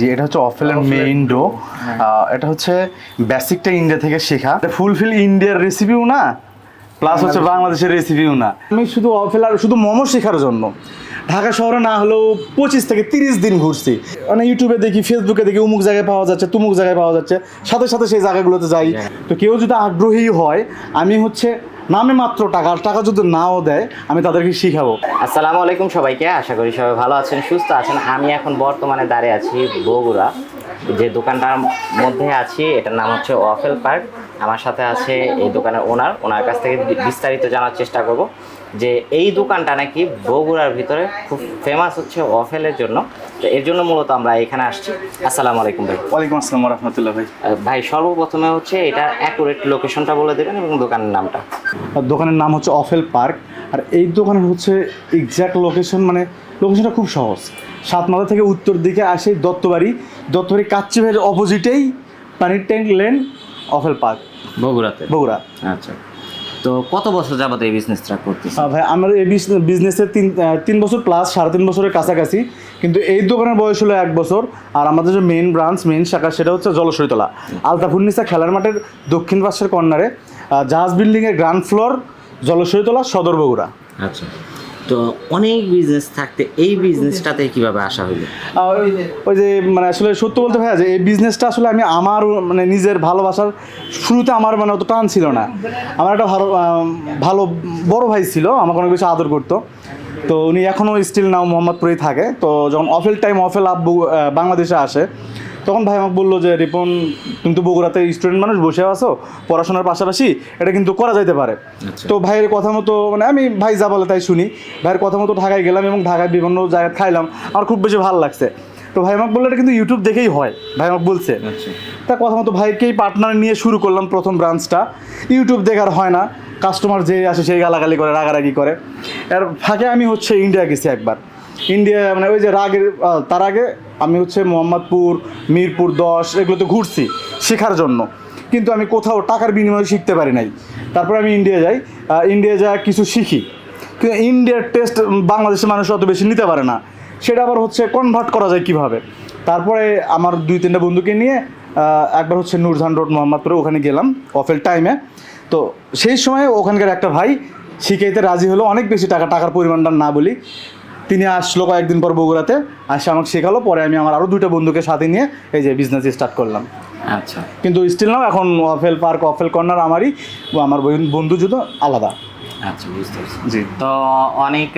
জি এটা হচ্ছে অফেলের main do এটা হচ্ছে বেসিকটা ইন্ডিয়া থেকে শেখা। ফুলফিল ইন্ডিয়ার রেসিপিও না প্লাস হচ্ছে বাংলাদেশের। রেসিপিও না। আমি শুধু অফেল আর শুধু মোমো শেখার জন্য। ঢাকা শহরে না হলেও পঁচিশ থেকে তিরিশ দিন ঘুরছি। মানে ইউটিউবে দেখি ফেসবুকে দেখি অমুক জায়গায় পাওয়া যাচ্ছে তুমুক জায়গায় পাওয়া যাচ্ছে। সাথে সাথে সেই জায়গাগুলোতে যাই। তো কেউ যদি আগ্রহী হয় আমি হচ্ছে নামে মাত্র টাকা টাকা যদি নাও দেয়, আমি তাদেরকে শিখাবো। আসসালামু আলাইকুম সবাইকে, আশা করি সবাই ভালো আছেন, সুস্থ আছেন। আমি এখন বর্তমানে দাঁড়িয়ে আছি বগুড়া। যে দোকানটার মধ্যে আছি, এটার নাম হচ্ছে ওয়াফেল পার্ক। আমার সাথে আছে এই দোকানের ওনার। ওনার কাছ থেকে বিস্তারিত জানার চেষ্টা করব যে এই দোকানটা নাকি বগুড়ার ভিতরে খুব ফেমাস হচ্ছে ওয়াফেলের জন্য। তো এর জন্য মূলত আমরা এখানে আসছি। আসসালামু আলাইকুম ভাই। ওয়ালাইকুম আসসালাম রহমতুল্লাহ ভাই। ভাই সর্বপ্রথমে হচ্ছে এটা অ্যাকুরেট লোকেশনটা বলে দেবেন এবং দোকানের নামটা। আর দোকানের নাম হচ্ছে অফেল পার্ক আর এই দোকানের হচ্ছে এক্স্যাক্ট লোকেশন মানে লোকেশনটা খুব সহজ। সাতমাথা থেকে উত্তর দিকে আসে দত্তবাড়ি। দত্তবাড়ি কাচ্চি ভাইয়ের অপোজিটেই পানির ট্যাঙ্ক লেন অফেল পার্ক বগুড়াতে? বগুড়া। আচ্ছা। তো কত বছর যাবত এই বিজনেসটা করতেছেন? আহ, ভাই আমার এই বিজনেসের তিন তিন বছর প্লাস সাড়ে তিন বছরের কাছাকাছি। কিন্তু এই দোকানের বয়স হলো এক বছর। আর আমাদের যে মেইন ব্রাঞ্চ মেইন শাখা সেটা হচ্ছে জলসইতলা আলতাফুন্নিসা খেলার মাঠের দক্ষিণ পাশের কর্নারে জাহাজ বিল্ডিংয়ের গ্রাউন্ড ফ্লোর জলসইতলা সদর বগুড়া। আচ্ছা। তো অনেক বিজনেস থাকতে এই বিজনেসটাতে কীভাবে আসা আর ওই যে মানে আসলে সত্য বলতে ভাইয়া যে এই বিজনেসটা আসলে আমি আমার মানে নিজের ভালোবাসার শুরুতে আমার মানে অত টান ছিল না। আমার একটা ভালো ভালো বড় ভাই ছিল, আমাকে অনেক বেশি আদর করতো। তো উনি এখনও স্টিল নাও মোহাম্মদপুরেই থাকে। তো যখন অফেল টাইম অফেল আব্বু বাংলাদেশে আসে তখন ভাই আমাকে বলল যে রিপন তুমি তো বগুড়াতে স্টুডেন্ট মানুষ বসে আছো পড়াশোনার পাশাপাশি এটা কিন্তু করা যাইতে পারে। আচ্ছা। তো ভাইয়ের কথা মতো মানে আমি ভাই যা বলে তাই শুনি। ভাইয়ের কথা মতো ঢাকায় গেলাম এবং ঢাকায় বিভিন্ন জায়গায় খাইলাম। আমার খুব বেশি ভালো লাগছে। তো ভাই আমাকে বলল এটা কিন্তু ইউটিউব দেখেই হয়। ভাই আমাকে বলছে। আচ্ছা। তা কথা মতো ভাইকেই পার্টনার নিয়ে শুরু করলাম প্রথম ব্রাঞ্চটা ইউটিউব দেখার হয় না। কাস্টমার যে আসে সেই গালাগালি করে রাগারাগি করে। এর ফাঁকে আমি হচ্ছে ইন্ডিয়া গেছি একবার। ইন্ডিয়া মানে ওই যে রাগের তার আগে আমি হচ্ছে মোহাম্মদপুর, মিরপুর দশ, এগুলোতে ঘুরছি শেখার জন্য। কিন্তু আমি কোথাও টাকার বিনিময়ে শিখতে পারি নাই। তারপরে আমি ইন্ডিয়া যাই। ইন্ডিয়া যা কিছু শিখি। কিন্তু ইন্ডিয়ার টেস্ট বাংলাদেশের মানুষ অত বেশি নিতে পারে না। সেটা আবার হচ্ছে কনভার্ট করা যায় কীভাবে? তারপরে আমার দুই তিনটা বন্ধুকে নিয়ে একবার হচ্ছে নূরজাহান রোড মোহাম্মদপুরে ওখানে গেলাম অফেল টাইমে তো সেই সময় ওখানকার একটা ভাই শিখাইতে রাজি হলো, অনেক বেশি টাকা, টাকার পরিমাণটা না বলি। তিনি আসলো কয়েকদিন পর বগুড়াতে আসে আমাকে শেখালো পরে আমি আমার আরও দুইটা বন্ধুকে সাথে নিয়ে এই যে বিজনেস স্টার্ট করলাম। আচ্ছা। কিন্তু স্টিল নাও এখন অফেল পার্ক অফেল কর্নার আমারই আমার বন্ধু জুতো আলাদা। আচ্ছা বুঝতে পারছি। জি। তো অনেক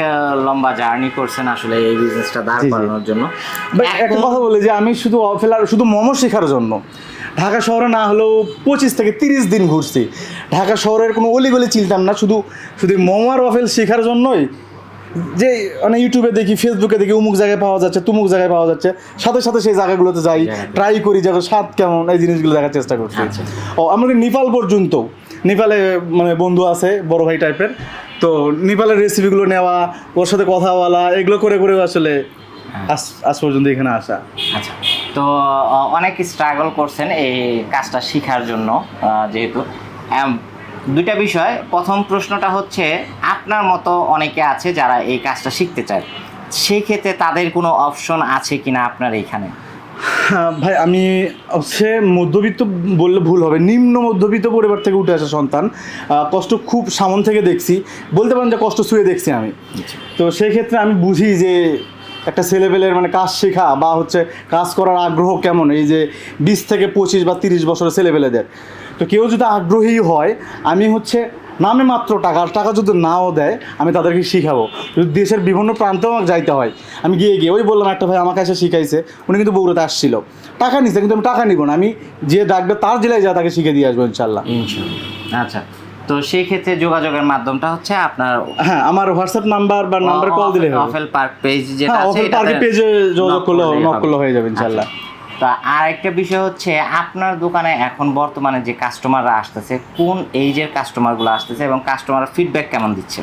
লম্বা জার্নি করছেন আসলে এই বিজনেসটা দাঁড়। করানোর জন্য। একটা কথা বলি যে আমি শুধু অফেল আর শুধু মোমো শেখার জন্য। ঢাকা শহরে না হলেও পঁচিশ থেকে তিরিশ দিন ঘুরছি। ঢাকা শহরের কোনো অলিগলি চিনতাম না শুধু শুধু মোমো আর অফেল শেখার জন্যই যে মানে ইউটিউবে দেখি ফেসবুকে দেখি অমুক জায়গায় পাওয়া যাচ্ছে তুমুক জায়গায় পাওয়া যাচ্ছে। সাথে সাথে সেই জায়গাগুলোতে যাই ট্রাই করি যে স্বাদ কেমন এই জিনিসগুলো দেখার চেষ্টা করছি। আচ্ছা। ও আমাদের নেপাল পর্যন্ত নেপালে মানে বন্ধু আছে বড় ভাই টাইপের তো নেপালের রেসিপিগুলো নেওয়া ওর সাথে কথা বলা এগুলো করে করে আসলে আজ আজ পর্যন্ত এখানে আসা। আচ্ছা। তো অনেক স্ট্রাগল করছেন এই কাজটা শেখার জন্য যেহেতু দুইটা বিষয়। প্রথম প্রশ্নটা হচ্ছে আপনার মতো অনেকে আছে যারা এই কাজটা শিখতে চায়। সেই ক্ষেত্রে তাদের কোনো অপশন আছে কিনা আপনার এইখানে হ্যাঁ, ভাই আমি হচ্ছে মধ্যবিত্ত বললে ভুল হবে। নিম্ন মধ্যবিত্ত পরিবার থেকে উঠে আসা সন্তান কষ্ট খুব সামন থেকে দেখছি। বলতে পারেন যে কষ্ট শুয়ে দেখছি আমি। তো সেই ক্ষেত্রে আমি বুঝি যে একটা ছেলেবেলের মানে কাজ শেখা বা হচ্ছে কাজ করার আগ্রহ কেমন? এই যে বিশ থেকে পঁচিশ বা তিরিশ বছরের ছেলেবেলেদের তো কেউ যদি আগ্রহী হয় আমি হচ্ছে নামে মাত্র টাকা টাকা যদি নাও দেয় আমি তাদেরকে শিখাবো। যদি দেশের বিভিন্ন প্রান্তেও আমাকে যাইতে হয় আমি গিয়ে গিয়ে ওই বললাম একটা ভাই আমাকে এসে শিখাইছে উনি কিন্তু বগুড়াতে আসছিল। টাকা নিছে কিন্তু আমি টাকা নিব না আমি যে ডাকবে তার জেলায় যা তাকে শিখে দিয়ে আসব ইনশাল্লাহ আচ্ছা তো সেই ক্ষেত্রে যোগাযোগের মাধ্যমটা হচ্ছে আপনার হ্যাঁ আমার হোয়াটসঅ্যাপ নাম্বার বা নাম্বার কল দিলে হবে। অফেল পার্ক পেজ যেটা হ্যাঁ আছে এটাতে পার্কে পেজে যোগাযোগ করলে নক করলে হয়ে যাবে ইনশাল্লাহ আচ্ছা। তো আর একটা বিষয় হচ্ছে আপনার দোকানে এখন বর্তমানে যে কাস্টমাররা আসতেছে কোন এইজের কাস্টমারগুলো আসতেছে এবং কাস্টমার ফিডব্যাক কেমন দিচ্ছে?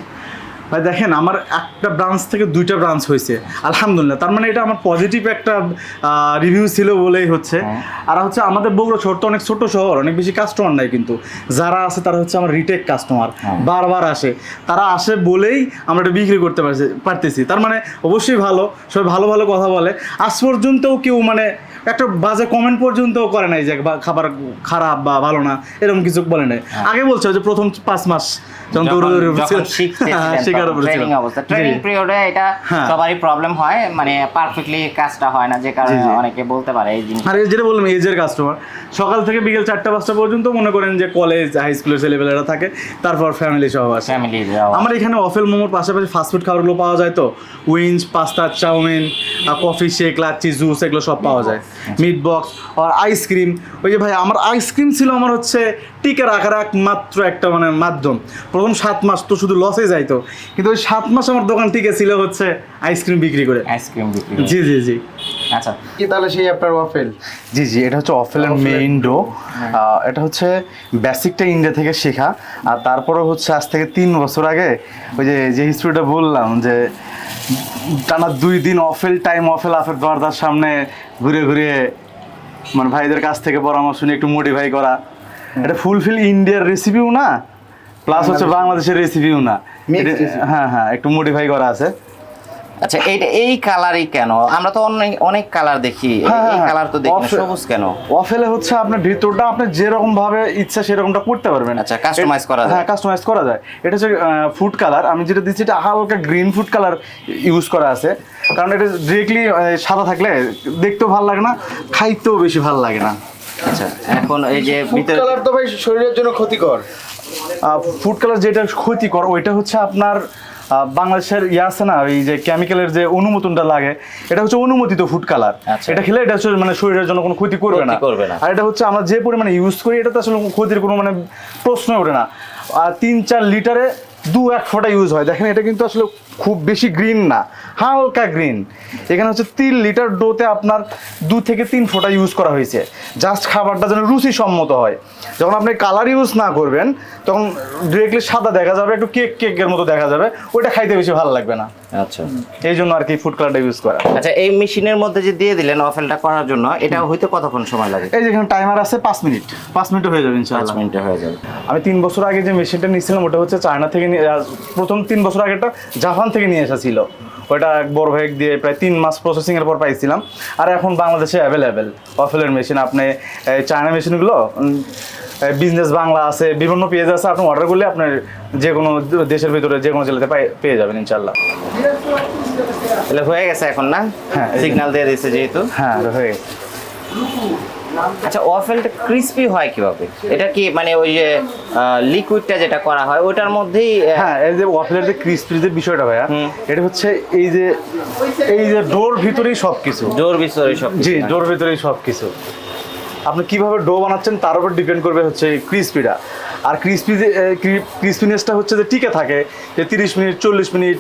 ভাই দেখেন আমার একটা ব্রাঞ্চ থেকে দুইটা ব্রাঞ্চ হয়েছে। আলহামদুলিল্লাহ তার মানে এটা আমার পজিটিভ একটা রিভিউ ছিল বলেই হচ্ছে। হ্যাঁ। আর হচ্ছে আমাদের বগুড়া শহর তো অনেক ছোট শহর অনেক বেশি কাস্টমার নাই কিন্তু। যারা আছে তারা হচ্ছে আমার রিটেক কাস্টমার হ্যাঁ। বারবার আসে। তারা আসে বলেই আমরা এটা বিক্রি করতে পারছি পারতেছি। তার মানে অবশ্যই ভালো সবাই ভালো ভালো কথা বলে। আজ পর্যন্তও কেউ মানে একটা বাজে কমেন্ট পর্যন্ত করে নাই যে খাবার খারাপ বা ভালো না এরকম কিছু বলে নাই। আগে বলছে যে প্রথম পাঁচ মাস যখন হ্যাঁ, অবস্থা। ট্রেনিং পিরিয়ডে এটা হ্যাঁ। সবারই প্রবলেম হয় মানে পারফেক্টলি কাজটা হয় না যে কারণে। অনেকে বলতে পারে এই জিনিস আর এই যেটা বললাম এজের কাস্টমার সকাল থেকে বিকেল চারটা পাঁচটা পর্যন্ত মনে করেন যে কলেজ হাই স্কুলের ছেলেপেলেরা থাকে তারপর ফ্যামিলি সহ আসে। ফ্যামিলি আমার এখানে অফেল মোমোর পাশাপাশি ফাস্টফুড খাবারগুলো পাওয়া যায় তো winch pasta chowmein coffee shake lassi juice এগুলো সব পাওয়া যায়। মিট বক্স আর আইসক্রিম ওই যে ভাই আমার আইসক্রিম ছিল আমার হচ্ছে টিকে রাখার একমাত্র একটা মানে মাধ্যম। প্রথম সাত মাস তো শুধু লসে যাইতো। কিন্তু ওই সাত মাস আমার দোকান টিকে ছিল হচ্ছে আইসক্রিম বিক্রি করে। আইসক্রিম বিক্রি জি জি জি। আচ্ছা। কি তাহলে সেই আপনার ওয়াফেল জি জি এটা হচ্ছে অফেলের মেইন ডো এটা হচ্ছে বেসিকটা ইন্ডিয়া থেকে শেখা। আর তারপরে হচ্ছে আজ থেকে তিন বছর আগে ওই যে যে হিস্ট্রিটা বললাম যে টানা দুই দিন অফেল টাইম অফেল আফের দরজার সামনে ঘুরে ঘুরে মানে ভাইদের কাছ থেকে পরামর্শ নিয়ে একটু মডিফাই করা। এটা ফুলফিল ইন্ডিয়ার রেসিপিও না প্লাস হচ্ছে বাংলাদেশের রেসিপিও না। হ্যাঁ হ্যাঁ একটু মডিফাই করা আছে। আচ্ছা এইটা এই কালারই কেন? আমরা তো অনেক অনেক কালার দেখি। হ্যাঁ, এই হ্যাঁ, কালার তো দেখি। সবুজ কেন? অফেলে হচ্ছে আপনার ভিতরটা আপনি যেরকম ভাবে ইচ্ছা সেরকমটা করতে পারবেন। আচ্ছা, customize করা যায়। হ্যাঁ কাস্টমাইজ করা যায়। এটা হচ্ছে ফুড কালার আমি যেটা দিচ্ছি এটা হালকা গ্রিন ফুড কালার ইউজ করা আছে। কারণ এটা ডিরেক্টলি সাদা থাকলে দেখতেও ভালো লাগে না খাইতেও বেশি ভালো লাগে না। আচ্ছা এখন এই যে ফুড ভিতরে কালার তো ভাই শরীরের জন্য ক্ষতিকর। ফুড কালার যেটা ক্ষতিকর ওইটা হচ্ছে আপনার বাংলাদেশের ইয়ে আছে না ওই যে কেমিক্যালের যে অনুমোদনটা লাগে এটা হচ্ছে অনুমোদিত ফুড কালার আচ্ছা। এটা খেলে এটা হচ্ছে মানে শরীরের জন্য কোনো ক্ষতি করবে না করবে না। আর এটা হচ্ছে আমরা যে পরিমাণে ইউজ করি এটা তো আসলে ক্ষতির কোনো মানে প্রশ্ন ওঠে না আর তিন চার লিটারে দু এক ফোঁটা ইউজ হয় দেখেন এটা কিন্তু আসলে খুব বেশি গ্রিন না, হালকা গ্রিন এখানে হচ্ছে তিন লিটার ডোতে আপনার দু থেকে তিন ফোঁটা ইউজ করা হয়েছে। জাস্ট খাবারটা যেন রুচি সম্মত হয়। যখন আপনি কালার ইউজ না করবেন, তখন ডিরেক্টলি সাদা দেখা যাবে, একটু কেক কেকের মতো দেখা যাবে। ওইটা খাইতে বেশি ভালো লাগবে না। আচ্ছা। এই জন্য আর কি ফুড কালারটা ইউজ করা। আচ্ছা এই মেশিনের মধ্যে যে দিয়ে দিলেন অফেলটা করার জন্য এটা হইতে কতক্ষণ সময় লাগে? এই যেখানে টাইমার আছে পাঁচ মিনিট পাঁচ মিনিটে হয়ে যাবে ইনশাআল্লাহ। মিনিটে হয়ে যাবে। আমি তিন বছর আগে যে মেশিনটা নিয়েছিলাম ওটা হচ্ছে চায়না থেকে প্রথম তিন বছর আগেটা জাপান থেকে নিয়ে আসা ছিল। ওটা এক বড় ভাই দিয়ে প্রায় তিন মাস প্রসেসিং এর পর পাইছিলাম। আর এখন বাংলাদেশে অ্যাভেলেবেল অফেলের মেশিন আপনি চায়না মেশিনগুলো বিজনেস বাংলা আছে বিভিন্ন পেজ আছে আপনি অর্ডার করলে আপনার যে কোনো দেশের ভিতরে যে কোনো জেলাতে পেয়ে যাবেন ইনশাল্লাহ তাহলে হয়ে গেছে এখন না হ্যাঁ। সিগন্যাল দিয়ে দিয়েছে যেহেতু হ্যাঁ হয়ে গেছে। আচ্ছা ওয়াফেলটা ক্রিস্পি হয় কীভাবে এটা কি মানে ওই যে লিকুইডটা যেটা করা হয় ওটার মধ্যেই হ্যাঁ এই যে ওয়াফেলের যে ক্রিস্পির যে বিষয়টা ভাইয়া। এটা হচ্ছে এই যে এই যে ডোর ভিতরেই সব কিছু জোর বিস্তর সব জি ডোর ভিতরেই সব কিছু আপনি কীভাবে ডো বানাচ্ছেন তার উপর ডিপেন্ড করবে হচ্ছে ক্রিসপিটা। আর ক্রিসপি ক্রিসপিনেসটা হচ্ছে যে টিকে থাকে যে তিরিশ মিনিট চল্লিশ মিনিট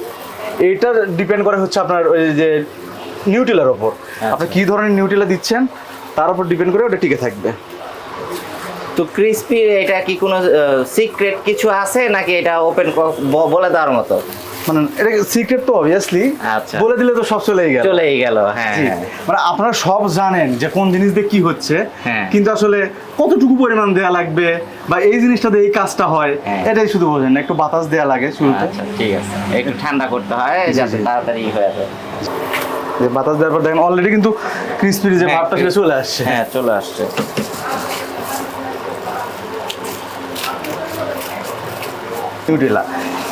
এইটা ডিপেন্ড করে হচ্ছে আপনার ওই যে নিউট্রিলার ওপর। আপনি কী ধরনের নিউট্রিলা দিচ্ছেন তার উপর ডিপেন্ড করে ওটা টিকে থাকবে। তো ক্রিস্পি এটা কি কোনো সিক্রেট কিছু আছে নাকি এটা ওপেন বলে দেওয়ার মতো? মানে এটা সিক্রেট তো অবভিয়াসলি আচ্ছা। বলে দিলে তো সব চলেই গেল। চলেই গেল হ্যাঁ হ্যাঁ। মানে আপনারা সব জানেন যে কোন জিনিস দিয়ে কি হচ্ছে হ্যাঁ। কিন্তু আসলে কতটুকু পরিমাণ দেয়া লাগবে বা এই জিনিসটা দিয়ে এই কাজটা হয় হ্যাঁ। এটাই শুধু বোঝেন একটু বাতাস দেয়া লাগে শুরুতে। আচ্ছা ঠিক আছে। একটু ঠান্ডা করতে হয় যাতে তাড়াতাড়ি হয়ে যায়। বাতাস দেওয়ার পর দেখেন অলরেডি কিন্তু ক্রিসপির যে ভাবটা সেটা চলে আসছে। হ্যাঁ চলে আসছে।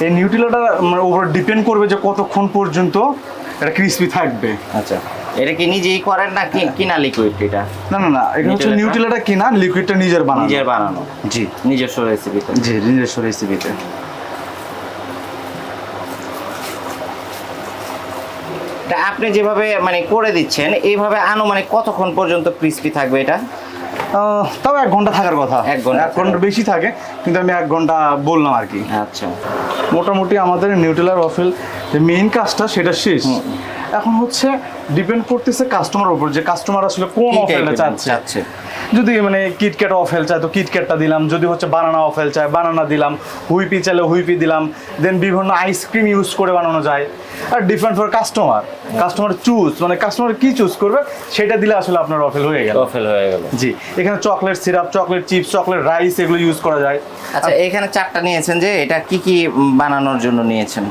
এই নিউট্রিলাটা উপর ডিপেন্ড করবে যে কতক্ষণ পর্যন্ত এটা ক্রিসপি থাকবে। আচ্ছা এটা কি নিজেই করেন না কি- কিনা লিকুইড এটা? না না না এটা হচ্ছে? নিউট্রিলাটা কিনা লিকুইডটা নিজের বানানো। নিজের বানানো। জি নিজস্ব রেসিপিতে জি নিজস্ব রেসিপিতে তা আপনি যেভাবে মানে করে দিচ্ছেন এইভাবে আনুমানিক কতক্ষণ পর্যন্ত ক্রিস্পি থাকবে এটা? তাও এক ঘণ্টা থাকার কথা। এক ঘণ্টা এক ঘণ্টা বেশি থাকে কিন্তু আমি এক ঘণ্টা বললাম আর কি। আচ্ছা। মোটামুটি আমাদের নিউটেলার অফেল যে মেইন কাজটা সেটা শেষ। এখন হচ্ছে ডিপেন্ড করতেছে কাস্টমার উপর যে কাস্টমার আসলে কোন চাচ্ছে। চাচ্ছে? যদি মানে কিটক্যাট অফেল চায় তো কিটক্যাটটা দিলাম। যদি হচ্ছে বানানা অফেল চায় বানানা দিলাম। হুইপি চাইলে হুইপি দিলাম। দেন বিভিন্ন আইসক্রিম ইউজ করে বানানো যায়। আর different for customer customer choose মানে কাস্টমার কি চুজ করবে সেটা দিলে আসলে আপনার অফেল হয়ে গেল। অফেল হয়ে গেল। জি এখানে chocolate syrup chocolate chips chocolate rice এগুলো ইউজ করা যায়। আচ্ছা এখানে চারটা নিয়েছেন যে এটা কি কি বানানোর জন্য নিয়েছেন?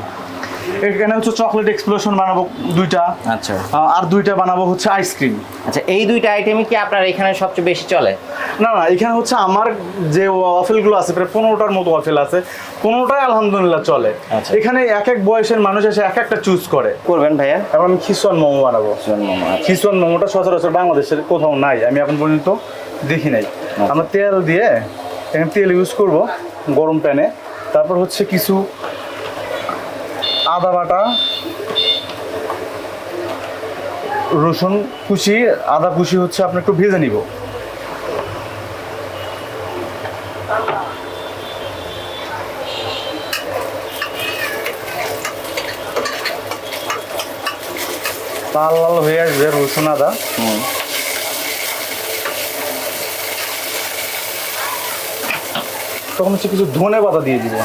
এখানে হচ্ছে চকলেট এক্সপ্লোশন বানাবো দুইটা। আচ্ছা। আর দুইটা বানাবো হচ্ছে আইসক্রিম আচ্ছা এই দুইটা আইটেমই কি আপনার এখানে সবচেয়ে বেশি চলে? না না এখানে হচ্ছে আমার যে ওয়াফেলগুলো আছে প্রায় পনেরোটার মতো ওয়াফেল আছে। পনেরোটাই আলহামদুলিল্লাহ চলে। আচ্ছা। এখানে এক এক বয়সের মানুষ এসে এক একটা চুজ করে। করবেন ভাইয়া? এখন আমি খিসন মোমো বানাবো। মোমো আচ্ছা। খিসন মোমোটা সচরাচর বাংলাদেশের কোথাও নাই আমি এখন পর্যন্ত দেখি নাই। আমরা তেল দিয়ে এখানে তেল ইউজ করব গরম প্যানে। তারপর হচ্ছে কিছু আদা বাটা রসুন কুচি আদা কুচি হচ্ছে আপনি একটু ভেজে নিব। লাল লাল হয়ে আসবে রসুন আদা। হুম। তখন হচ্ছে কিছু ধনে পাতা দিয়ে দিব।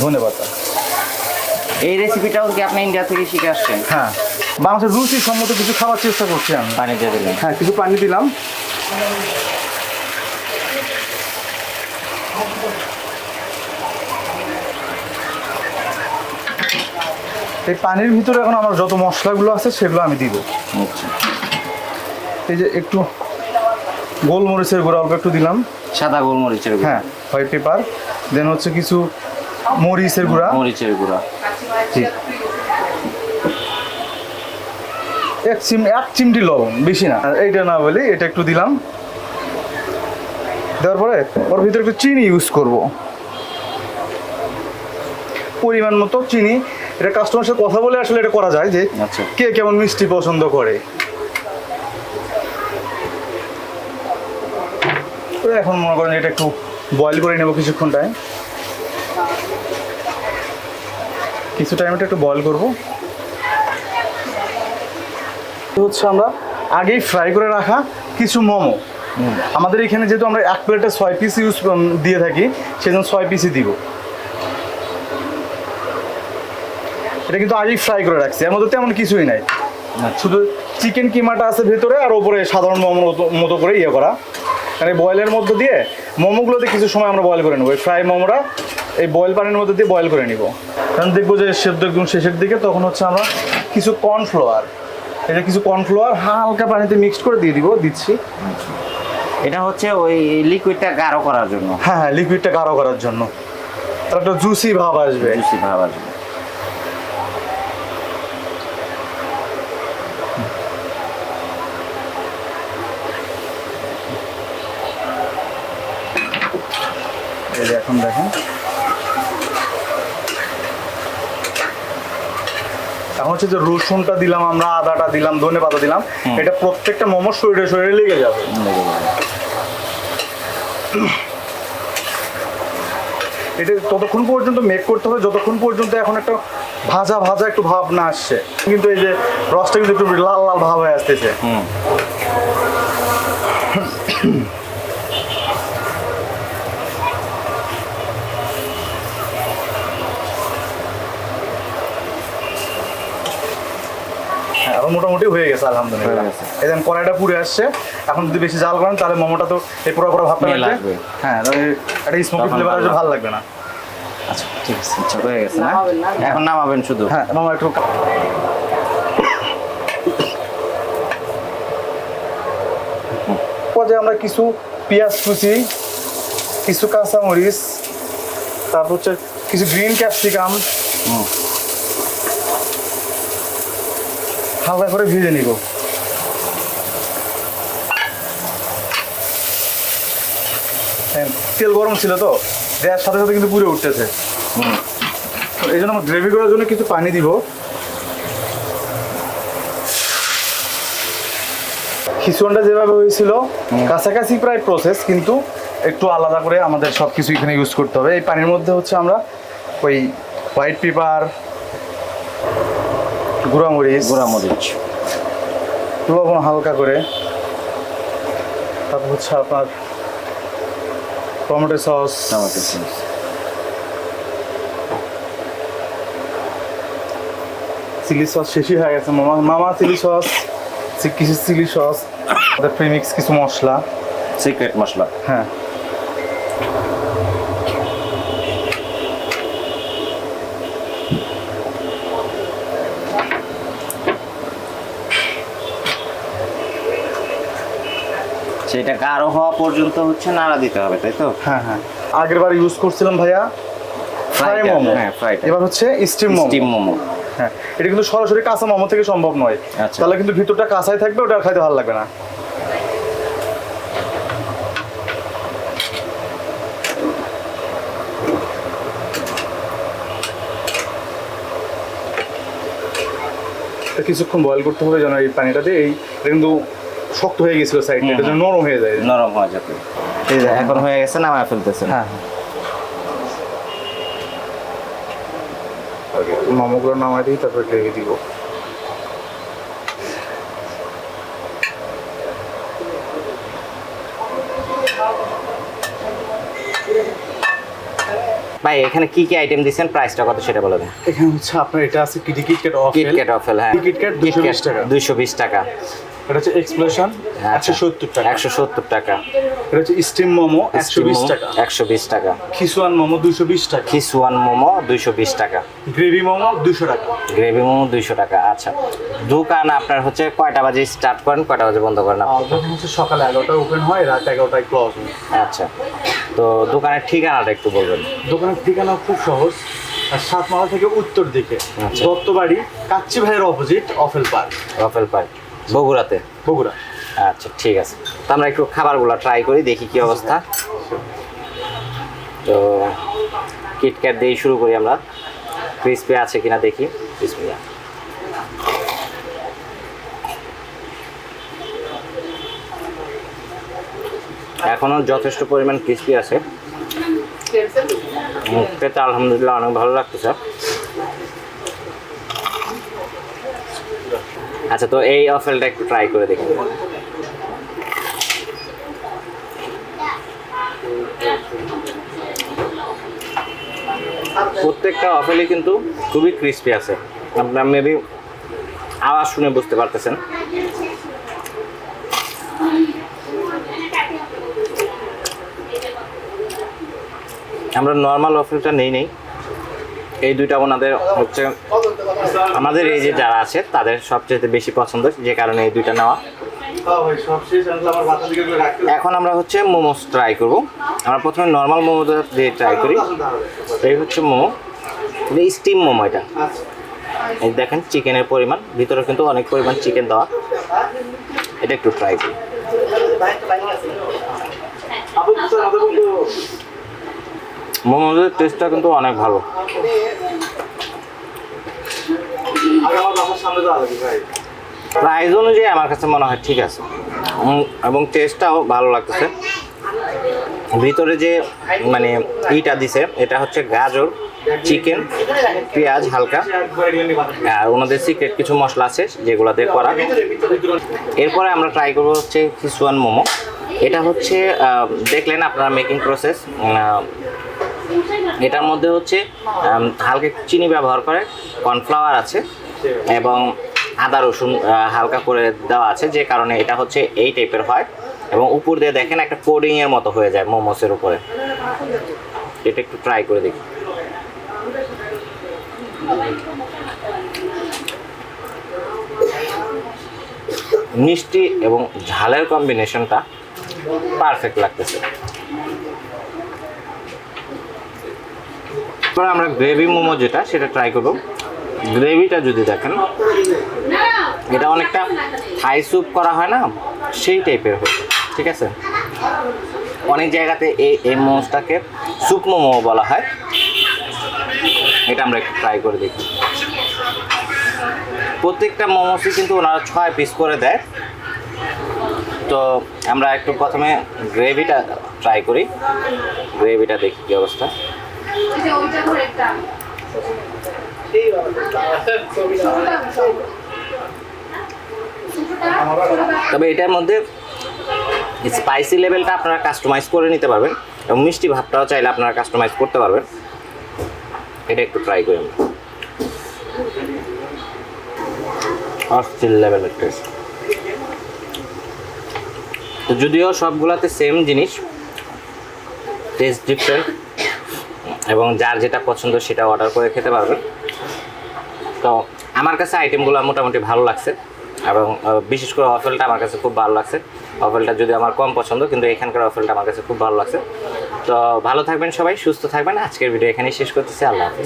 ধনে পাতা। এই রেসিপিটাও কি আপনি ইন্ডিয়া থেকে শিখে আসছেন? হ্যাঁ। বাংলাদেশের রুচি সম্মত কিছু খাওয়ার চেষ্টা করছি আমি। পানি দিয়ে দিলাম হ্যাঁ কিছু পানি দিলাম। এই পানির ভিতরে এখন আমার যত মশলাগুলো আছে সেগুলো আমি দিব। আচ্ছা। এই যে একটু গোলমরিচের গুঁড়া অল্প একটু দিলাম। সাদা গোলমরিচের হ্যাঁ হোয়াইট পেপার দেন হচ্ছে কিছু মরিচের গুঁড়া? মরিচের গুঁড়া। ঠিক এক চিম এক চিমটি লবণ বেশি না। এইটা না বলি এটা একটু দিলাম। দেওয়ার পরে ওর ভিতরে একটু চিনি ইউজ করব। পরিমাণ মতো চিনি। এটা কাস্টমার সাথে কথা বলে আসলে এটা করা যায় যে আচ্ছা। কে কেমন মিষ্টি পছন্দ করে। এখন মনে করেন এটা একটু বয়েল করে নেব কিছুক্ষণ টাইম কিছু টাইম একটু বয়েল করব। হচ্ছে আমরা আগেই ফ্রাই করে রাখা কিছু মোমো। আমাদের এখানে যেহেতু আমরা এক প্লেটে ছয় পিস ইউজ দিয়ে থাকি সেজন্য ছয় পিসই দিব। এটা কিন্তু আগেই ফ্রাই করে রাখছি এর মধ্যে তেমন কিছুই নাই। শুধু চিকেন কিমাটা আছে ভেতরে আর ওপরে সাধারণ মোমোর মতো- মতো করে ইয়ে করা। মানে বয়েলের মধ্যে দিয়ে মোমোগুলোতে কিছু সময় আমরা বয়েল করে নেব। ফ্রাই মোমোটা এই বয়েল পানির মধ্যে দিয়ে বয়েল করে নিব। কারণ দেখব যে সেদ্ধ একদম শেষের দিকে তখন হচ্ছে আমরা কিছু কর্নফ্লাওয়ার এটা কিছু কর্নফ্লাওয়ার হালকা পানিতে মিক্সড করে দিয়ে দিব দিচ্ছি। এটা হচ্ছে ওই লিকুইডটা গাঢ় করার জন্য। হ্যাঁ হ্যাঁ লিকুইডটা গাঢ় করার জন্য। তার একটা জুসি ভাব আসবে। জুসি ভাব আসবে। এখন দেখেন। এখন হচ্ছে যে রসুনটা দিলাম আমরা আদাটা দিলাম ধনে পাতা দিলাম এটা প্রত্যেকটা মোমো শরীরে শরীরে লেগে যাবে। এটা ততক্ষণ পর্যন্ত মেক করতে হবে যতক্ষণ পর্যন্ত এখন একটা ভাজা ভাজা একটু ভাব না আসছে। কিন্তু এই যে রসটা কিন্তু একটু লাল লাল ভাব হয়ে আসতেছে। হুম। এখন মোটামুটি হয়ে গেছে আলহামদুলিল্লাহ। হয়ে গেছে। এই কড়াইটা পুড়ে আসছে। এখন যদি বেশি জাল করেন তাহলে মোমোটা তো এই পুরো পুরো ভাবটা লাগবে। হ্যাঁ একটা স্মোকি ফ্লেভার ভালো আসবে ভালো লাগবে না। আচ্ছা ঠিক আছে আচ্ছা হয়ে গেছে না? এখন নামাবেন শুধু। হ্যাঁ মোমো একটু পর্যায়ে আমরা কিছু পেঁয়াজ কুচি কিছু কাঁচামরিচ তারপর হচ্ছে কিছু গ্রিন ক্যাপসিকাম হুম। হালকা করে ভেজে নিব। হ্যাঁ, তেল গরম ছিল তো দেওয়ার সাথে সাথে কিন্তু পুড়ে উঠতেছে। হুম। তো এই জন্য আমরা গ্রেভি করার জন্য কিছু পানি দিব। খিচুড়িটা যেভাবে হয়েছিল কাছাকাছি প্রায় প্রসেস কিন্তু একটু আলাদা করে আমাদের সব কিছু এখানে ইউজ করতে হবে। এই পানির মধ্যে হচ্ছে আমরা ওই হোয়াইট পেপার গুঁড়ামরিচ। গুঁড়া মরিচ লবণ হালকা করে। তারপর হচ্ছে আপনার tomato sauce. Tomato sauce. Chilli sauce শেষই হয়ে গেছে। মামা মামা চিলি সস কিছু চিলি সস প্রিমিক্স কিছু মশলা। সিক্রেট মশলা। হ্যাঁ। গাঢ় হওয়া পর্যন্ত হচ্ছে নাড়া দিতে হবে তাই তো? হ্যাঁ হ্যাঁ। আগের বার ইউজ করছিলাম ভাইয়া ফ্রাই মোমো। হ্যাঁ, fried. এবার হচ্ছে স্টিম মোমো। স্টিম মোমো। হ্যাঁ এটা কিন্তু সরাসরি কাঁচা মোমো থেকে সম্ভব নয়। আচ্ছা। তাহলে কিন্তু ভিতরটা কাঁচাই থাকবে ওটা খাইতে ভালো লাগবে না। কিছুক্ষণ বয়েল করতে হবে যেন এই পানিটাতে এই কিন্তু শক্ত হয়ে গেছিল সাইডটা এটা যেন নরম হয়ে যায়। নরম হয়ে যাবে। এই যে এখন হয়ে গেছে নামায় ফেলতেছেন হ্যাঁ হ্যাঁ। মোমোগুলো নামাই দিই তারপর গ্রেভি দিব। ভাই এখানে কি কি আইটেম দিচ্ছেন প্রাইসটা কত সেটা বলে দেন। এখানে হচ্ছে আপনার এটা আছে কিটি কিটক্যাট অফ কিটক্যাট অফেল হ্যাঁ কিটক্যাট 220 টাকা। দুইশো বিশ টাকা। এটা হচ্ছে এক্সপ্লোশন একশো সত্তর টাকা। একশো সত্তর টাকা। এটা হচ্ছে স্টিম মোমো একশো বিশ টাকা। একশো বিশ টাকা। খিসুয়ান মোমো দুশো বিশ টাকা। খিসওয়ান মোমো দুইশো বিশ টাকা। গ্রেভি মোমো দুশো টাকা। গ্রেভি মোমো দুইশো টাকা। আচ্ছা। দোকান আপনার হচ্ছে কয়টা বাজে স্টার্ট করেন কয়টা বাজে বন্ধ করেন আপনি? হচ্ছে সকালে এগারোটায় ওপেন হয় রাত এগারোটায় ক্লোজ আচ্ছা। তো দোকানের ঠিকানাটা একটু বলবেন। দোকানের ঠিকানা খুব সহজ। সাতমালা থেকে উত্তর দিকে। আচ্ছা। দত্তবাড়ি কাচ্চি ভাইয়ের অপোজিট অফেল পার্ক রফেল পার্ক বগুড়াতে? বগুড়া। আচ্ছা ঠিক আছে। তো আমরা একটু খাবারগুলো ট্রাই করি দেখি কি অবস্থা। তো কিটক্যাট দিয়ে শুরু করি আমরা। ক্রিসপি আছে কিনা দেখি। ক্রিসপি এখনও যথেষ্ট পরিমাণ ক্রিসপি আছে। খেতে আলহামদুলিল্লাহ অনেক ভালো লাগতেছে। আচ্ছা তো এই অফেলটা একটু ট্রাই করে দেখি। প্রত্যেকটা অফেলই কিন্তু খুবই ক্রিস্পি আছে। আপনার মেবি আওয়াজ শুনে বুঝতে পারতেছেন। আমরা নর্মাল অফেলটা নেই নেই। এই দুইটা ওনাদের হচ্ছে আমাদের এই যে যারা আছে, তাদের সবচেয়ে বেশি পছন্দ যে কারণে এই দুইটা নেওয়া। এখন আমরা হচ্ছে মোমোস ট্রাই করব। আমরা প্রথমে নর্মাল মোমো দিয়ে ট্রাই করি। এই হচ্ছে মোমো। স্টিম মোমো এটা। এই দেখেন চিকেনের পরিমাণ। ভিতরে কিন্তু অনেক পরিমাণ চিকেন দেওয়া। এটা একটু ট্রাই করি। মোমোদের টেস্টটা কিন্তু অনেক ভালো। প্রাইস অনুযায়ী আমার কাছে মনে হয় ঠিক আছে। এবং টেস্টটাও ভালো লাগতেছে। ভিতরে যে মানে ইটা দিছে, এটা হচ্ছে গাজর, চিকেন, পেঁয়াজ হালকা। আর ওনাদের সিক্রেট কিছু মশলা আছে যেগুলো দিয়ে করা। এরপরে আমরা ট্রাই করব হচ্ছে খিসুয়ান মোমো। এটা হচ্ছে দেখলেন আপনারা মেকিং প্রসেস এটার মধ্যে হচ্ছে হালকা চিনি ব্যবহার করে, কর্নফ্লাওয়ার আছে, এবং আদা, রসুন হালকা করে দেওয়া আছে, যে কারণে এটা হচ্ছে এই টাইপের হয়। এবং উপর দিয়ে দেখেন একটা কোডিং এর মতো হয়ে যায় মোমোসের উপরে। এটা একটু ট্রাই করে দেখি। মিষ্টি এবং ঝালের কম্বিনেশনটা পারফেক্ট লাগতেছে। এবার আমরা গ্রেভি মোমো যেটা, সেটা ট্রাই করব। গ্রেভিটা যদি দেখেন, এটা অনেকটা থাই স্যুপ করা হয় না, সেই টাইপের হচ্ছে ঠিক আছে? অনেক জায়গাতে এই এই মোমোসটাকে স্যুপ মোমো বলা হয়। এটা আমরা একটু ট্রাই করে দেখি। প্রত্যেকটা মোমোসই কিন্তু ওনারা ছয় পিস করে দেয়। তো আমরা একটু প্রথমে গ্রেভিটা ট্রাই করি। গ্রেভিটা দেখি কি অবস্থা। তবে এটার মধ্যে স্পাইসি লেভেলটা আপনারা কাস্টমাইজ করে নিতে পারবেন এবং মিষ্টি ভাবটাও চাইলে আপনারা কাস্টমাইজ করতে পারবেন। এটা একটু ট্রাই করি লেভেলের টেস্ট তো যদিও সবগুলাতে সেম জিনিস টেস্ট ডিফারেন্ট এবং যার যেটা পছন্দ সেটা অর্ডার করে খেতে পারবেন তো আমার কাছে আইটেমগুলো মোটামুটি ভালো লাগছে এবং বিশেষ করে অফেলটা আমার কাছে খুব ভালো লাগছে। অফেলটা যদি আমার কম পছন্দ, কিন্তু এখানকার অফেলটা আমার কাছে খুব ভালো লাগছে। তো ভালো থাকবেন সবাই, সুস্থ থাকবেন। আজকের ভিডিও এখানেই শেষ করতেছি। আল্লাহ হাফিজ।